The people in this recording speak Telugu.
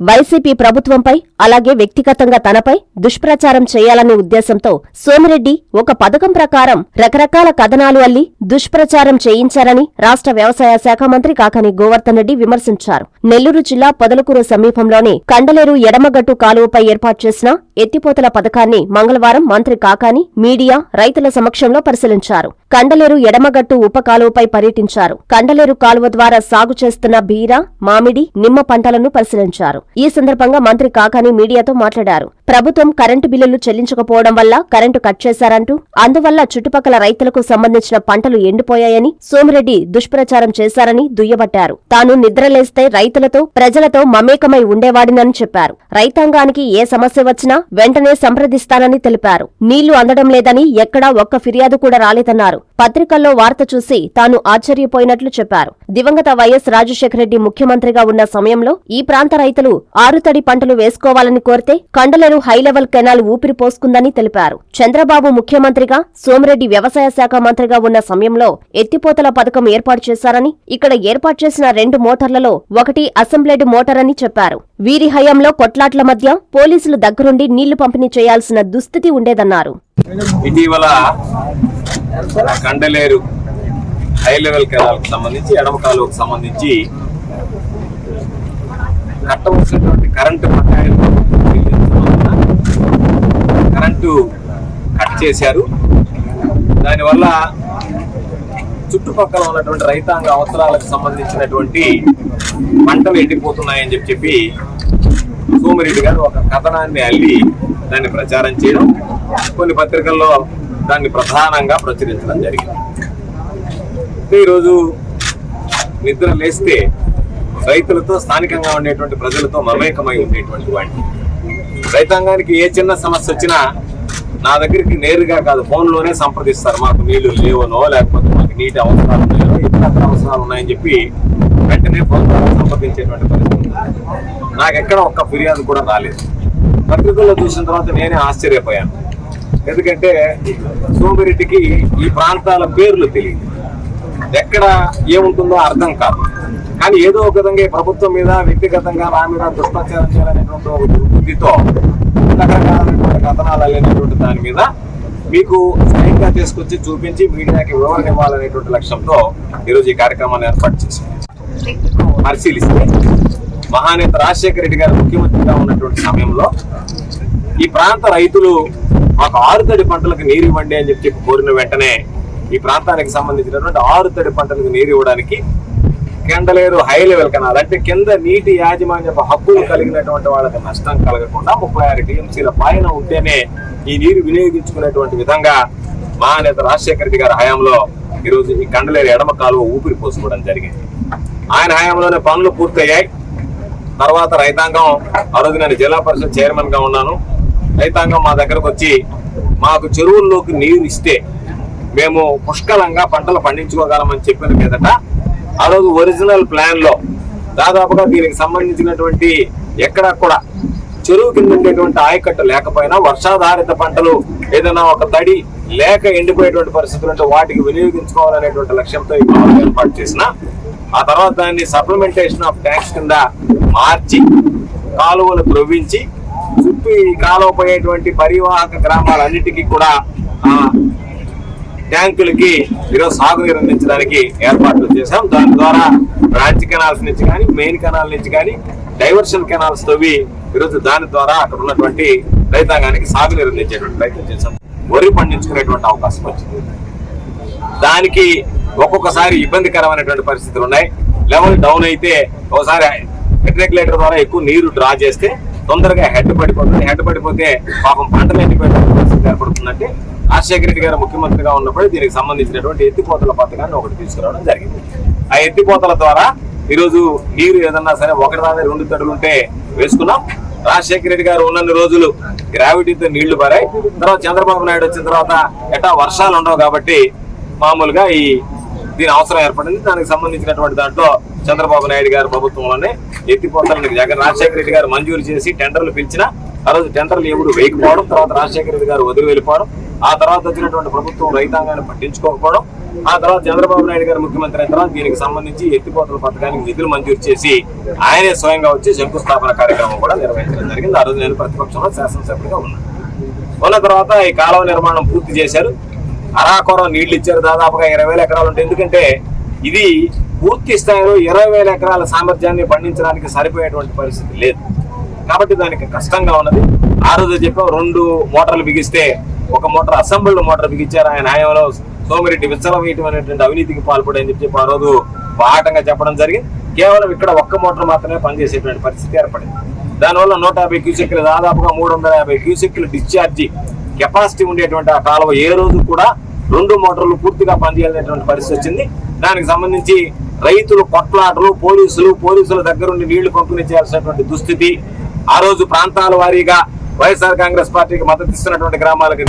వైసీపీ ప్రభుత్వంపై అలాగే వ్యక్తిగతంగా తనపై దుష్ప్రచారం చేయాలనే ఉద్దేశంతో సోమిరెడ్డి ఒక పథకం ప్రకారం రకరకాల కథనాలు అల్లి దుష్ప్రచారం చేయించారని రాష్ట్ర వ్యవసాయ శాఖ మంత్రి కాకాని గోవర్ధన్ రెడ్డి విమర్శించారు. నెల్లూరు జిల్లా పొదలకూరు సమీపంలోని కండలేరు ఎడమగట్టు కాలువపై ఏర్పాటు చేసిన ఎత్తిపోతల పథకాన్ని మంగళవారం మంత్రి కాకాని మీడియా రైతుల సమక్షంలో పరిశీలించారు. కండలేరు ఎడమగట్టు ఉపకాలువపై పర్యటించారు. కండలేరు కాలువ ద్వారా సాగు చేస్తున్న బీర మామిడి నిమ్మ పంటలను పరిశీలించారు. ఈ సందర్భంగా మంత్రి కాకాని మీడియాతో మాట్లాడారు. ప్రభుత్వం కరెంటు బిల్లులు చెల్లించకపోవడం వల్ల కరెంటు కట్ చేశారంటూ అందువల్ల చుట్టుపక్కల రైతులకు సంబంధించిన పంటలు ఎండిపోయాయని సోమిరెడ్డి దుష్ప్రచారం చేశారని దుయ్యబట్టారు. తాను నిద్రలేస్తే రైతులతో ప్రజలతో మమేకమై ఉండేవాడినని చెప్పారు. రైతాంగానికి ఏ సమస్య వచ్చినా వెంటనే సంప్రదిస్తానని తెలిపారు. నీళ్ళు అందడం లేదని ఎక్కడా ఒక్క ఫిర్యాదు కూడా రాలేదన్నారు. పత్రికల్లో వార్త చూసి తాను ఆశ్చర్యపోయినట్లు చెప్పారు. దివంగత వైఎస్ రాజశేఖర రెడ్డి ముఖ్యమంత్రిగా ఉన్న సమయంలో ఈ ప్రాంత రైతులు ఆరుతడి పంటలు వేసుకోవాలని కోరితే కండలేరు హైలెవెల్ కెనాల్ ఊపిరి పోసుకుందని తెలిపారు. చంద్రబాబు ముఖ్యమంత్రిగా సోమిరెడ్డి వ్యవసాయ శాఖ మంత్రిగా ఉన్న సమయంలో ఎత్తిపోతల పథకం ఏర్పాటు చేశారని ఇక్కడ ఏర్పాటు చేసిన రెండు మోటార్లలో ఒకటి అసెంబ్లెడ్ మోటార్ అని చెప్పారు. వీరి హయాంలో కొట్లాట్ల మధ్య పోలీసులు దగ్గరుండి నీళ్ళు పంపిణీ చేయాల్సిన దుస్థితి ఉండేదన్నారు. ఇటీవల కండలేరు హై లెవెల్ కెనాల్కి సంబంధించి ఎడమ కాలువకు సంబంధించి కట్టవలసినటువంటి కరెంటు బకాయిలు కరెంటు కట్ చేశారు. దానివల్ల చుట్టుపక్కల ఉన్నటువంటి రైతాంగ అవసరాలకు సంబంధించినటువంటి పంటలు ఎండిపోతున్నాయని చెప్పి చెప్పి సోమిరెడ్డి గారు ఒక కథనాన్ని అల్లి దాన్ని ప్రచారం చేయడం కొన్ని పత్రికల్లో దాన్ని ప్రధానంగా ప్రచురించడం జరిగింది. ఈరోజు నిద్ర లేస్తే రైతులతో స్థానికంగా ఉండేటువంటి ప్రజలతో మమేకమై ఉండేటువంటి వాడిని. రైతాంగానికి ఏ చిన్న సమస్య వచ్చినా నా దగ్గరికి నేరుగా కాదు ఫోన్లోనే సంప్రదిస్తారు. మాకు నీళ్ళు లేవనో లేకపోతే మాకు నీటి అవసరాలు లేవో ఇతర అవసరాలు ఉన్నాయని చెప్పి వెంటనే ఫోన్ ద్వారా సంప్రదించేటువంటి పరిస్థితి నాకు ఎక్కడ ఒక్క ఫిర్యాదు కూడా రాలేదు. పత్రికల్లో చూసిన తర్వాత నేనే ఆశ్చర్యపోయాను. ఎందుకంటే సోమిరెడ్డికి ఈ ప్రాంతాల పేర్లు తెలియదు. ఎక్కడ ఏముంటుందో అర్థం కాదు. కానీ ఏదో ఒక విధంగా ఈ ప్రభుత్వం మీద వ్యక్తిగతంగా నా మీద దుష్టాచారం చేయాలనేటువంటి ఒక దుర్బుద్ధితో రకరకాలైనటువంటి కథనాలు అనేటువంటి దాని మీద మీకు స్వయంగా తీసుకొచ్చి చూపించి మీడియాకి వివరణ ఇవ్వాలనేటువంటి లక్ష్యంతో ఈరోజు ఈ కార్యక్రమాన్ని ఏర్పాటు చేశాం పరిశీలిస్తే మహానేత రాజశేఖర రెడ్డి గారు ముఖ్యమంత్రిగా ఉన్నటువంటి సమయంలో ఈ ప్రాంత రైతులు మాకు ఆరుతడి పంటలకు నీరు ఇవ్వండి అని చెప్పి కోరిన వెంటనే ఈ ప్రాంతానికి సంబంధించినటువంటి ఆరుతడి పంటలకు నీరు ఇవ్వడానికి కెండలేరు హై లెవెల్ కెనాల్ అంటే కింద నీటి యాజమాన్యపు హక్కులు కలిగినటువంటి వాళ్ళకి నష్టం కలగకుండా ముప్పై ఆరు టీఎంసీల పైన ఉంటేనే ఈ నీరు వినియోగించుకునేటువంటి విధంగా మా నేత రాజశేఖర రెడ్డి గారి హయాంలో ఈరోజు ఈ కండలేరు ఎడమ కాలువ ఊపిరి పోసుకోవడం జరిగింది. ఆయన హయాంలోనే పనులు పూర్తయ్యాయి. తర్వాత రైతాంగం ఆ రోజు నేను జిల్లా పరిషత్ చైర్మన్గా ఉన్నాను. రైతాంగం మా దగ్గరకు వచ్చి మాకు చెరువుల్లోకి నీరు ఇస్తే మేము పుష్కలంగా పంటలు పండించుకోగలమని చెప్పిన మీదట ఆ రోజు ఒరిజినల్ ప్లాన్లో దాదాపుగా దీనికి సంబంధించినటువంటి ఎక్కడా కూడా చెరువు కింద ఉండేటువంటి ఆయకట్టు లేకపోయినా వర్షాధారిత పంటలు ఏదైనా ఒక తడి లేక ఎండిపోయేటువంటి పరిస్థితులు అంటే వాటికి వినియోగించుకోవాలనేటువంటి లక్ష్యంతో ఈ కాలువ ఏర్పాటు చేసిన. ఆ తర్వాత దాన్ని సప్లిమెంటేషన్ ఆఫ్ ట్యాంక్స్ కింద మార్చి కాలువలు త్రవ్వించి చుట్టూ ఈ కాలువ పోయేటువంటి పరివాహక గ్రామాలన్నిటికీ కూడా ట్యాంకులకి ఈరోజు సాగునీరు అందించడానికి ఏర్పాట్లు చేశాం. దాని ద్వారా బ్రాంచ్ కెనాల్స్ నుంచి కానీ మెయిన్ కెనాల్ నుంచి కానీ డైవర్షన్ కెనాల్స్ తవ్వి ఈరోజు దాని ద్వారా అక్కడ ఉన్నటువంటి రైతాంగానికి సాగునీరు అందించేటువంటి ప్రయత్నం చేశాం. వరి పండించుకునేటువంటి అవకాశం వచ్చింది. దానికి ఒక్కొక్కసారి ఇబ్బందికరమైనటువంటి పరిస్థితులు ఉన్నాయి. లెవెల్ డౌన్ అయితే ఒకసారి రెగ్యులేటర్ ద్వారా ఎక్కువ నీరు డ్రా చేస్తే తొందరగా హెడ్ పడిపోతుంది. హెడ్ పడిపోతే పాపం పంటలు ఎండిపోయిన పరిస్థితి ఏర్పడుతుందంటే రాజశేఖర రెడ్డి గారు ముఖ్యమంత్రిగా ఉన్నప్పుడు దీనికి సంబంధించినటువంటి ఎత్తిపోతల పథకాన్ని ఒకటి తీసుకురావడం జరిగింది. ఆ ఎత్తిపోతల ద్వారా ఈరోజు నీరు ఏదన్నా సరే ఒకటి దాని రెండు తడులు ఉంటే వేసుకున్నాం. రాజశేఖర రెడ్డి గారు ఉన్నన్ని రోజులు గ్రావిటీతో నీళ్ళు పారాయి. తర్వాత చంద్రబాబు నాయుడు వచ్చిన తర్వాత ఎటా వర్షాలు ఉండవు కాబట్టి మామూలుగా ఈ దీని అవసరం ఏర్పడింది. దానికి సంబంధించినటువంటి దాంట్లో చంద్రబాబు నాయుడు గారి ప్రభుత్వంలోనే ఎత్తిపోతానికి జగన్ రాజశేఖర రెడ్డి గారు మంజూరు చేసి టెండర్లు పిలిచిన ఆ రోజు టెండర్లు ఎవరు వేయకపోవడం తర్వాత రాజశేఖర రెడ్డి గారు వదిలి వెళ్ళిపోవడం ఆ తర్వాత వచ్చినటువంటి ప్రభుత్వం రైతాంగాన్ని పట్టించుకోకపోవడం ఆ తర్వాత చంద్రబాబు నాయుడు గారు ముఖ్యమంత్రి అయిన తర్వాత దీనికి సంబంధించి ఎత్తిపోతల పథకానికి నిధులు మంజూరు చేసి ఆయనే స్వయంగా వచ్చి శంకుస్థాపన కార్యక్రమం కూడా నిర్వహించడం జరిగింది. ఆ రోజు నేను ప్రతిపక్షంలో శాసనసభ్యుడిగా ఉన్నాను. ఉన్న తర్వాత ఈ కాలువ నిర్మాణం పూర్తి చేశారు. అరాకొర నీళ్ళు ఇచ్చారు. దాదాపుగా ఇరవై వేల ఎకరాలు ఉంటాయి. ఎందుకంటే ఇది పూర్తి స్థాయిలో ఇరవై వేల ఎకరాల సామర్థ్యాన్ని పండించడానికి సరిపోయేటువంటి పరిస్థితి లేదు. కాబట్టి దానికి కష్టంగా ఉన్నది. ఆ రోజు చెప్పాం రెండు మోటార్లు బిగిస్తే ఒక మోటార్ అసెంబ్ల్డ్ మోటార్ బిగించారు. ఆయన హయాంలో సోమిరెడ్డి విచ్చలవేయటం అనేటువంటి అవినీతికి పాల్పడని చెప్పి చెప్పి ఆ రోజు బాటంగా చెప్పడం జరిగింది. కేవలం ఇక్కడ ఒక్క మోటార్ మాత్రమే పనిచేసేటువంటి పరిస్థితి ఏర్పడింది. దానివల్ల నూట యాభై క్యూసెక్లు దాదాపుగా మూడు వందల యాభై క్యూసెక్లు డిశ్చార్జి కెపాసిటీ ఉండేటువంటి ఆ కాలువ ఏ రోజు కూడా రెండు మోటార్లు పూర్తిగా పనిచేయాలనేటువంటి పరిస్థితి వచ్చింది. దానికి సంబంధించి రైతులు కొట్లాటలు పోలీసులు పోలీసుల దగ్గరుండి నీళ్ళు పంపిణీ చేయాల్సినటువంటి దుస్థితి ఆ రోజు ప్రాంతాల వారీగా వైఎస్ఆర్ కాంగ్రెస్ పార్టీకి మద్దతు ఇస్తున్నటువంటి గ్రామాలకి